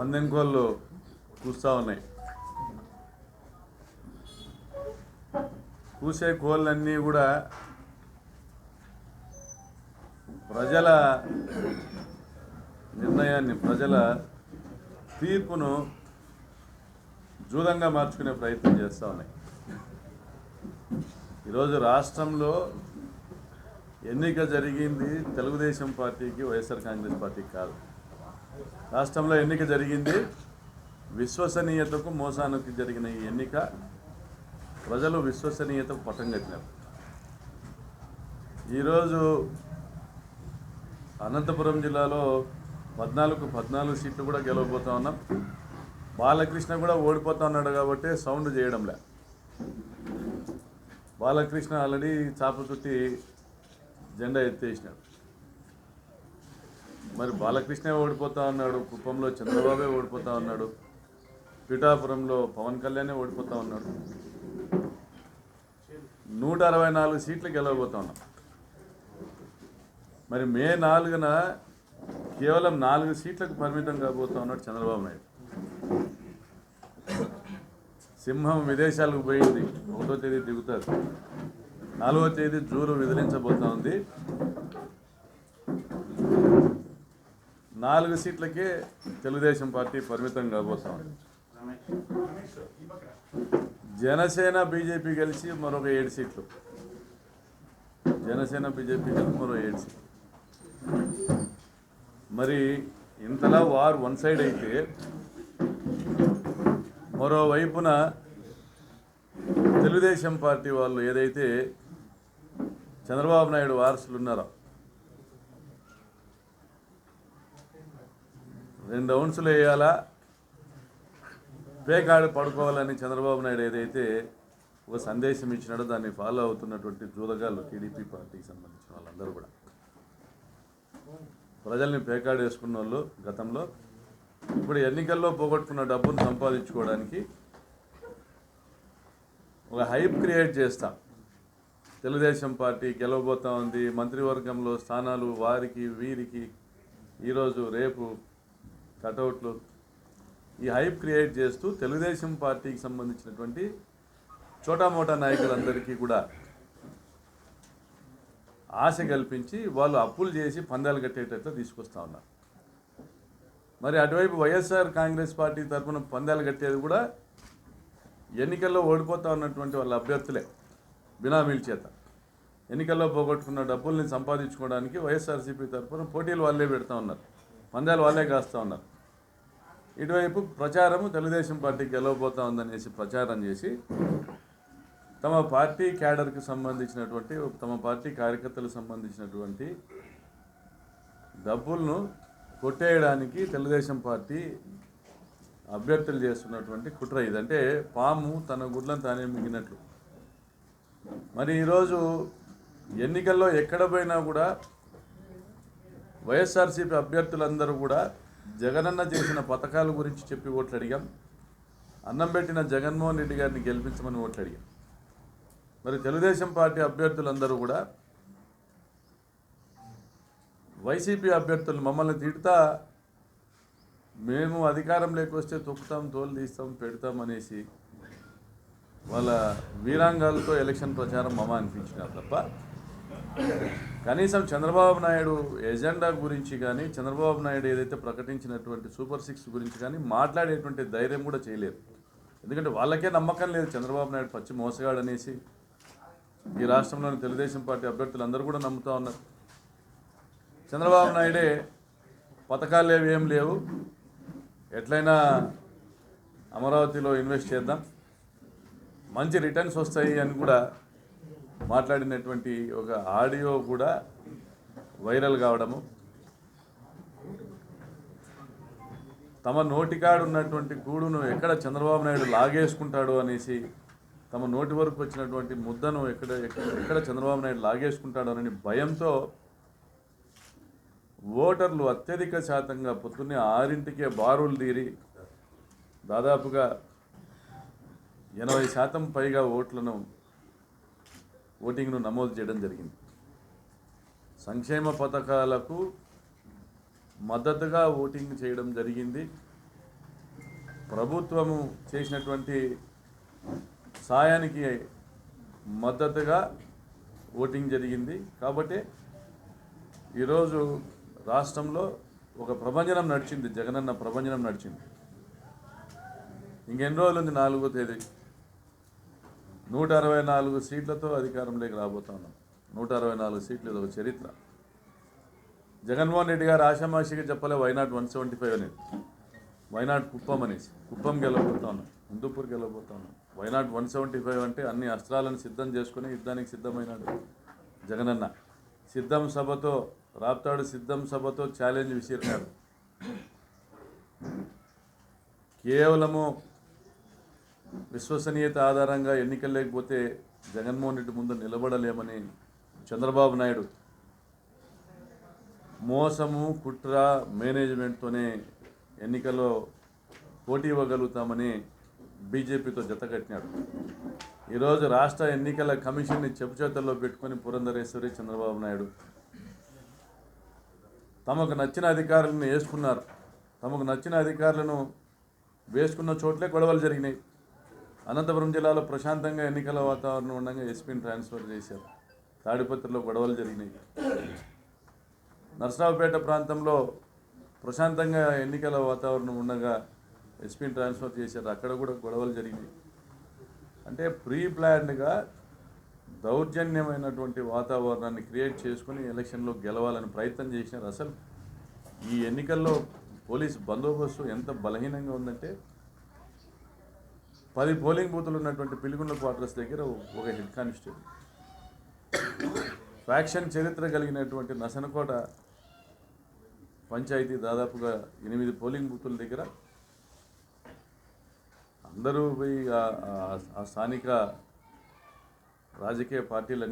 పందెం కోళ్ళు కూస్తూ ఉన్నాయి. కూసే కోళ్ళన్నీ కూడా ప్రజల నిర్ణయాన్ని ప్రజల తీర్పును జూదంగా మార్చుకునే ప్రయత్నం చేస్తూ ఉన్నాయి. ఈరోజు రాష్ట్రంలో ఎన్నిక జరిగింది తెలుగుదేశం పార్టీకి వైఎస్ఆర్ కాంగ్రెస్ పార్టీకి కాదు. రాష్ట్రంలో ఎన్నిక జరిగింది. విశ్వసనీయతకు మోసానికి జరిగిన ఈ ఎన్నిక ప్రజలు విశ్వసనీయతకు పట్టం కట్టినారు. ఈరోజు అనంతపురం జిల్లాలో పద్నాలుగు పద్నాలుగు సీట్లు కూడా గెలవబోతా ఉన్నాం. బాలకృష్ణ కూడా ఓడిపోతా ఉన్నాడు కాబట్టి సౌండ్ చేయడంలే బాలకృష్ణ ఆల్రెడీ చాప చుట్టి జెండా ఎత్తేసినాడు. మరి బాలకృష్ణ ఓడిపోతా ఉన్నాడు కుప్పంలో చంద్రబాబే ఓడిపోతా ఉన్నాడు పిఠాపురంలో పవన్ కళ్యాణే ఓడిపోతా ఉన్నాడు. నూట అరవై నాలుగు సీట్లు గెలవబోతా ఉన్నాం. మరి మే నాలుగున కేవలం నాలుగు సీట్లకు పరిమితం కాబోతా ఉన్నాడు చంద్రబాబు నాయుడు. సింహం విదేశాలకు పోయింది ఒకటో తేదీ దిగుతారు. నాలుగో తేదీ జూరు విదిలించబోతా ఉంది. నాలుగు సీట్లకే తెలుగుదేశం పార్టీ పరిమితం కాబోతా జనసేన బీజేపీ కలిసి మరొక ఏడు సీట్లు. జనసేన బీజేపీ కలిసి మరో ఏడు సీట్లు. మరి ఇంతలా వార్ వన్ సైడ్ అయితే మరోవైపున తెలుగుదేశం పార్టీ వాళ్ళు ఏదైతే చంద్రబాబు నాయుడు వారసులు ఉన్నారో రెండు ఔన్సులు వేయాలా? పేకాడు పడుకోవాలని చంద్రబాబు నాయుడు ఏదైతే ఒక సందేశం ఇచ్చినాడో దాన్ని ఫాలో అవుతున్నటువంటి జూదగాళ్ళు టీడీపీ పార్టీకి సంబంధించిన వాళ్ళందరూ కూడా. ప్రజల్ని పేకాడు వేసుకున్న వాళ్ళు గతంలో ఇప్పుడు ఎన్నికల్లో పోగొట్టుకున్న డబ్బును సంపాదించుకోవడానికి ఒక హైప్ క్రియేట్ చేస్తాం. తెలుగుదేశం పార్టీ గెలవబోతా ఉంది మంత్రివర్గంలో స్థానాలు వారికి వీరికి ఈరోజు రేపు కటౌట్లు ఈ హైప్ క్రియేట్ చేస్తూ తెలుగుదేశం పార్టీకి సంబంధించినటువంటి చోటామోటా నాయకులందరికీ కూడా ఆశ కల్పించి వాళ్ళు అప్పులు చేసి పందాలు కట్టేటట్లు తీసుకొస్తా ఉన్నారు. మరి అటువైపు వైఎస్ఆర్ కాంగ్రెస్ పార్టీ తరఫున పందాలు కట్టేది కూడా ఎన్నికల్లో ఓడిపోతా ఉన్నటువంటి వాళ్ళ అభ్యర్థులే బినామీల చేత. ఎన్నికల్లో పోగొట్టుకున్న డబ్బుల్ని సంపాదించుకోవడానికి వైఎస్ఆర్సీపీ తరఫున పోటీలు వాళ్ళే పెడతా ఉన్నారు. పందాలు వాళ్ళే కాస్తూ ఉన్నారు. ఇటువైపు ప్రచారము తెలుగుదేశం పార్టీ గెలవబోతా ఉందనేసి ప్రచారం చేసి తమ పార్టీ క్యాడర్కి సంబంధించినటువంటి తమ పార్టీ కార్యకర్తలకు సంబంధించినటువంటి డబ్బులను కొట్టేయడానికి తెలుగుదేశం పార్టీ అభ్యర్థులు చేస్తున్నటువంటి కుట్ర ఇదంటే పాము తన గుడ్లను తానే మింగినట్లు. మరి ఈరోజు ఎన్నికల్లో ఎక్కడ పోయినా కూడా వైఎస్ఆర్సీపీ అభ్యర్థులందరూ కూడా జగనన్న చేసిన పథకాల గురించి చెప్పి ఓట్లు అడిగాం. అన్నం పెట్టిన జగన్మోహన్ రెడ్డి గారిని గెలిపించమని ఓట్లు అడిగాం. మరి తెలుగుదేశం పార్టీ అభ్యర్థులందరూ కూడా వైసీపీ అభ్యర్థులు మమ్మల్ని తిడతా మేము అధికారం వస్తే తొక్కుతాం తోలు తీస్తాం పెడతాం అనేసి వాళ్ళ వీరాంగాలతో ఎలక్షన్ ప్రచారం మమ అనిపించినారు తప్ప కనీసం చంద్రబాబు నాయుడు ఎజెండా గురించి కానీ చంద్రబాబు నాయుడు ఏదైతే ప్రకటించినటువంటి సూపర్ సిక్స్ గురించి కానీ మాట్లాడేటువంటి ధైర్యం కూడా చేయలేదు. ఎందుకంటే వాళ్ళకే నమ్మకం లేదు చంద్రబాబు నాయుడు పచ్చి మోసగాడు అనేసి ఈ రాష్ట్రంలోని తెలుగుదేశం పార్టీ అభ్యర్థులు అందరూ కూడా నమ్ముతూ ఉన్నారు. చంద్రబాబు నాయుడే పథకాలు లేవు ఏం లేవు. ఎట్లయినా అమరావతిలో ఇన్వెస్ట్ చేద్దాం. మంచి రిటర్న్స్ వస్తాయి అని కూడా మాట్లాడినటువంటి ఒక ఆడియో కూడా వైరల్ కావడము. తమ నోటికాడు ఉన్నటువంటి గూడును ఎక్కడ చంద్రబాబు నాయుడు లాగేసుకుంటాడు అనేసి తమ నోటి వరకు వచ్చినటువంటి ముద్దను ఎక్కడ ఎక్కడ చంద్రబాబు నాయుడు లాగేసుకుంటాడు అని భయంతో ఓటర్లు అత్యధిక శాతంగా పొద్దున్నే ఆరింటికే బారులు తీరి దాదాపుగా ఎనభై శాతం పైగా ఓట్లను ఓటింగ్ను నమోదు చేయడం జరిగింది. సంక్షేమ పథకాలకు మద్దతుగా ఓటింగ్ చేయడం జరిగింది. ప్రభుత్వము చేసినటువంటి సాయానికి మద్దతుగా ఓటింగ్ జరిగింది. కాబట్టి ఈరోజు రాష్ట్రంలో ఒక ప్రభంజనం నడిచింది. జగనన్న ప్రభంజనం నడిచింది. ఇంకెన్ని రోజులు ఉంది? నాలుగో తేదీ. నూట అరవై నాలుగు సీట్లతో అధికారంలోకి రాబోతా ఉన్నాం. నూట అరవై నాలుగు సీట్లు ఇది ఒక చరిత్ర. జగన్మోహన్ రెడ్డి గారు ఆషామాషిగా చెప్పలే why not one seventy five అనేది. వైనాట్ కుప్పం అనేసి. కుప్పం గెలవబోతా ఉన్నాం. హిందూపూర్ గెలవబోతా ఉన్నాం. వైనాట్ వన్ సెవెంటీ ఫైవ్ అంటే అన్ని అస్త్రాలను సిద్ధం చేసుకుని యుద్ధానికి సిద్ధమైనాడు జగనన్న. సిద్ధం సభతో రాప్తాడు సిద్ధం సభతో ఛాలెంజ్ విసిరినాడు. కేవలము విశ్వసనీయత ఆధారంగా ఎన్నికలు లేకపోతే జగన్మోహన్ రెడ్డి ముందు నిలబడలేమని చంద్రబాబు నాయుడు మోసము కుట్ర మేనేజ్మెంట్తోనే ఎన్నికల్లో పోటీ ఇవ్వగలుగుతామని బీజేపీతో జతకట్టినాడు ఈరోజు రాష్ట్ర ఎన్నికల కమిషన్ని చెప్పుచేతల్లో పెట్టుకొని పురంధరేశ్వరి చంద్రబాబు నాయుడు తమకు నచ్చిన అధికారులను వేసుకున్నారు. తమకు నచ్చిన అధికారులను వేసుకున్న చోట్లే గొడవలు జరిగినాయి. అనంతపురం జిల్లాలో ప్రశాంతంగా ఎన్నికల వాతావరణం ఉండగా ఎస్పీని ట్రాన్స్ఫర్ చేశారు. తాడిపత్రిలో గొడవలు జరిగినాయి. నర్సరావుపేట ప్రాంతంలో ప్రశాంతంగా ఎన్నికల వాతావరణం ఉండగా ఎస్పీని ట్రాన్స్ఫర్ చేశారు. అక్కడ కూడా గొడవలు జరిగినాయి. అంటే ప్రీ ప్లాన్డ్గా దౌర్జన్యమైనటువంటి వాతావరణాన్ని క్రియేట్ చేసుకుని ఎలక్షన్లో గెలవాలని ప్రయత్నం చేసినారు. అసలు ఈ ఎన్నికల్లో పోలీస్ బందోబస్తు ఎంత బలహీనంగా ఉందంటే పది పోలింగ్ బూతులు ఉన్నటువంటి పిలిగుండ్ల క్వార్టర్స్ దగ్గర ఒక హెడ్ కానిస్టేబుల్ ఫ్యాక్షన్ చరిత్ర కలిగినటువంటి నసనకోట పంచాయతీ దాదాపుగా ఎనిమిది పోలింగ్ బూతుల దగ్గర అందరూ పోయి ఆ- ఆ స్థానిక రాజకీయ పార్టీలన్నీ